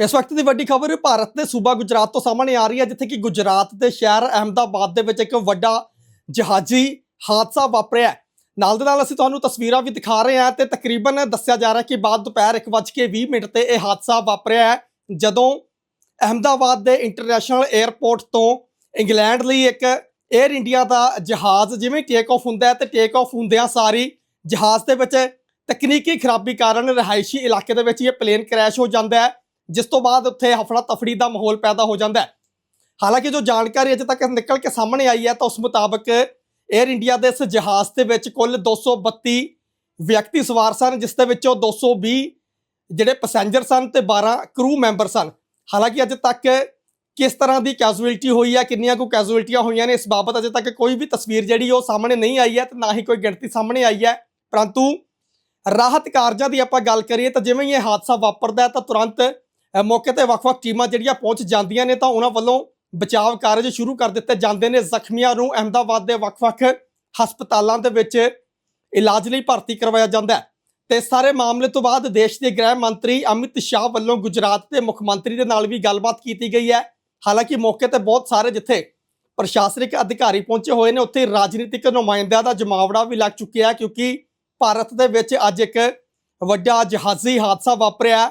ਇਸ ਵਕਤ ਦੀ ਵੱਡੀ ਖਬਰ ਭਾਰਤ ਦੇ ਸੂਬਾ ਗੁਜਰਾਤ ਤੋਂ ਸਾਹਮਣੇ ਆ ਰਹੀ ਹੈ, ਜਿੱਥੇ ਕਿ ਗੁਜਰਾਤ ਦੇ ਸ਼ਹਿਰ ਅਹਿਮਦਾਬਾਦ ਦੇ ਵਿੱਚ ਇੱਕ ਵੱਡਾ ਜਹਾਜ਼ੀ ਹਾਦਸਾ ਵਾਪਰਿਆ ਨਾਲ ਦੇ ਨਾਲ ਅਸੀਂ ਤੁਹਾਨੂੰ ਤਸਵੀਰਾਂ ਵੀ ਦਿਖਾ ਰਹੇ ਹਾਂ ਤੇ ਤਕਰੀਬਨ ਦੱਸਿਆ ਜਾ ਰਿਹਾ ਕਿ ਬਾਅਦ ਦੁਪਹਿਰ 1:20 ਮਿੰਟ ਤੇ ਇਹ ਹਾਦਸਾ ਵਾਪਰਿਆ ਹੈ, ਜਦੋਂ ਅਹਿਮਦਾਬਾਦ ਦੇ ਇੰਟਰਨੈਸ਼ਨਲ 에ਅਰਪੋਰਟ ਤੋਂ ਇੰਗਲੈਂਡ ਲਈ ਇੱਕ 에ਅਰ ਇੰਡੀਆ ਦਾ ਜਹਾਜ਼, ਜਿਵੇਂ ਟੇਕ ਆਫ ਹੁੰਦਾ ਹੈ ਤੇ ਟੇਕ ਆਫ ਹੁੰਦਿਆਂ ਸਾਰੀ ਜਹਾਜ਼ ਦੇ ਵਿੱਚ ਤਕਨੀਕੀ ਖਰਾਬੀ ਕਾਰਨ ਰਿਹਾਇਸ਼ੀ ਇਲਾਕੇ ਦੇ ਵਿੱਚ ਇਹ ਪਲੇਨ ਕ੍ਰੈਸ਼ ਹੋ ਜਾਂਦਾ ਹੈ। ਜਿਸ ਤੋਂ ਬਾਅਦ ਉੱਥੇ ਹਫੜਾ ਤਫੜੀ ਦਾ ਮਾਹੌਲ ਪੈਦਾ ਹੋ ਜਾਂਦਾ ਹੈ। ਹਾਲਾਂਕਿ ਜੋ ਜਾਣਕਾਰੀ ਅਜੇ ਤੱਕ ਨਿਕਲ ਕੇ ਸਾਹਮਣੇ ਆਈ ਹੈ ਤਾਂ ਉਸ ਮੁਤਾਬਕ 에ਅਰ ਇੰਡੀਆ ਦੇ ਇਸ ਜਹਾਜ਼ ਦੇ ਵਿੱਚ ਕੁੱਲ 232 ਵਿਅਕਤੀ ਸਵਾਰ ਸਨ, ਜਿਸ ਦੇ ਵਿੱਚੋਂ 220 ਜਿਹੜੇ ਪੈਸੇਂਜਰ ਸਨ ਤੇ 12 ਕਰੂ ਮੈਂਬਰ ਸਨ। ਹਾਲਾਂਕਿ ਅਜੇ ਤੱਕ ਕਿਸ ਤਰ੍ਹਾਂ ਦੀ ਕੈਜੂਅਲਟੀ ਹੋਈ ਹੈ, ਕਿੰਨੀਆਂ ਕੁ ਕੈਜੂਅਲਟੀਆਂ ਹੋਈਆਂ ਨੇ, ਇਸ ਬਾਬਤ ਅਜੇ ਤੱਕ ਕੋਈ ਵੀ ਤਸਵੀਰ ਜਿਹੜੀ ਉਹ ਸਾਹਮਣੇ ਨਹੀਂ ਆਈ ਹੈ ਤੇ ਨਾ ਹੀ ਕੋਈ ਗਿਣਤੀ ਸਾਹਮਣੇ ਆਈ ਹੈ। ਪਰੰਤੂ ਰਾਹਤ ਕਾਰਜਾਂ ਦੀ ਆਪਾਂ ਗੱਲ ਕਰੀਏ ਤਾਂ ਜਿਵੇਂ ਇਹ ਹਾਦਸਾ ਵਾਪਰਦਾ ਹੈ ਤਾਂ ਤੁਰੰਤ ਮੌਕੇ ਤੇ ਵੱਖ-ਵੱਖ ਟੀਮਾਂ ਜਿਹੜੀਆਂ ਪਹੁੰਚ ਜਾਂਦੀਆਂ ਨੇ ਤਾਂ ਉਹਨਾਂ ਵੱਲੋਂ ਬਚਾਅ ਕਾਰਜ ਸ਼ੁਰੂ ਕਰ ਦਿੱਤੇ ਜਾਂਦੇ ਨੇ। ਜ਼ਖਮੀਆਂ ਨੂੰ ਅਹਿਮਦਾਬਾਦ ਦੇ ਵੱਖ-ਵੱਖ ਹਸਪਤਾਲਾਂ ਦੇ ਵਿੱਚ ਇਲਾਜ ਲਈ ਭਰਤੀ ਕਰਵਾਇਆ ਜਾਂਦਾ ਹੈ। ਤੇ ਇਸ ਸਾਰੇ ਮਾਮਲੇ ਤੋਂ ਬਾਅਦ ਦੇਸ਼ ਦੇ ਗ੍ਰਹਿ ਮੰਤਰੀ ਅਮਿਤ ਸ਼ਾਹ ਵੱਲੋਂ ਗੁਜਰਾਤ ਦੇ ਮੁੱਖ ਮੰਤਰੀ ਦੇ ਨਾਲ ਵੀ ਗੱਲਬਾਤ ਕੀਤੀ ਗਈ ਹੈ। ਹਾਲਾਂਕਿ ਮੌਕੇ ਤੇ ਬਹੁਤ ਸਾਰੇ ਜਿੱਥੇ ਪ੍ਰਸ਼ਾਸਨਿਕ ਅਧਿਕਾਰੀ ਪਹੁੰਚੇ ਹੋਏ ਨੇ, ਉੱਥੇ ਰਾਜਨੀਤਿਕ ਨੁਮਾਇੰਦਿਆਂ ਦਾ ਜਮਾਵੜਾ ਵੀ ਲੱਗ ਚੁੱਕਿਆ ਕਿਉਂਕਿ ਭਾਰਤ ਦੇ ਵਿੱਚ ਅੱਜ ਇੱਕ ਵੱਡਾ ਜਹਾਜ਼ੀ ਹਾਦਸਾ ਵਾਪਰਿਆ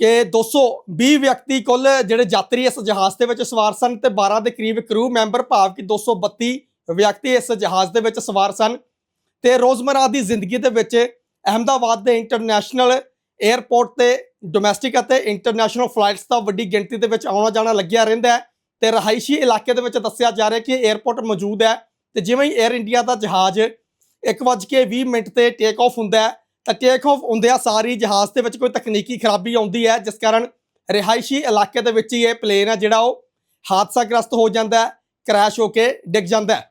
ਕਿ 220 ਵਿਅਕਤੀ ਕੁੱਲ ਜਿਹੜੇ ਯਾਤਰੀ ਇਸ ਜਹਾਜ਼ ਦੇ ਵਿੱਚ ਸਵਾਰ ਸਨ ਤੇ 12 ਦੇ ਕਰੀਬ ਕਰੂ ਮੈਂਬਰ ਭਾਵ ਕਿ 232 ਵਿਅਕਤੀ ਇਸ ਜਹਾਜ਼ ਦੇ ਵਿੱਚ ਸਵਾਰ ਸਨ ਤੇ ਰੋਜ਼ਮਰਾ ਦੀ ਜ਼ਿੰਦਗੀ ਦੇ ਵਿੱਚ ਅਹਮਦਾਬਾਦ ਦੇ ਇੰਟਰਨੈਸ਼ਨਲ 에ਅਰਪੋਰਟ ਤੇ ਡੋਮੈਸਟਿਕ ਅਤੇ ਇੰਟਰਨੈਸ਼ਨਲ ਫਲਾਈਟਸ ਦਾ ਵੱਡੀ ਗਿਣਤੀ ਦੇ ਵਿੱਚ ਆਉਣਾ ਜਾਣਾ ਲੱਗਿਆ ਰਹਿੰਦਾ ਹੈ ਤੇ ਰਹਾਇਸ਼ੀ ਇਲਾਕੇ ਦੇ ਵਿੱਚ ਦੱਸਿਆ ਜਾ ਰਿਹਾ ਕਿ 에ਅਰਪੋਰਟ ਮੌਜੂਦ ਹੈ ਤੇ ਜਿਵੇਂ ਹੀ 에ਅਰ ਇੰਡੀਆ ਦਾ ਜਹਾਜ਼ 1:20 ਮਿੰਟ ਤੇ ਟੇਕ ਆਫ ਹੁੰਦਾ ਹੈ ਤਾਂ ਟੇਕ ਆਫ ਹੁੰਦਿਆਂ ਸਾਰੀ ਜਹਾਜ਼ ਦੇ ਵਿੱਚ ਕੋਈ ਤਕਨੀਕੀ ਖਰਾਬੀ ਆਉਂਦੀ ਹੈ, ਜਿਸ ਕਾਰਨ ਰਿਹਾਇਸ਼ੀ ਇਲਾਕੇ ਦੇ ਵਿੱਚ ਹੀ ਇਹ ਪਲੇਨ ਹੈ ਜਿਹੜਾ ਉਹ ਹਾਦਸਾਗ੍ਰਸਤ ਹੋ ਜਾਂਦਾ ਹੈ ਕ੍ਰੈਸ਼ ਹੋ ਕੇ ਡਿੱਗ ਜਾਂਦਾ ਹੈ।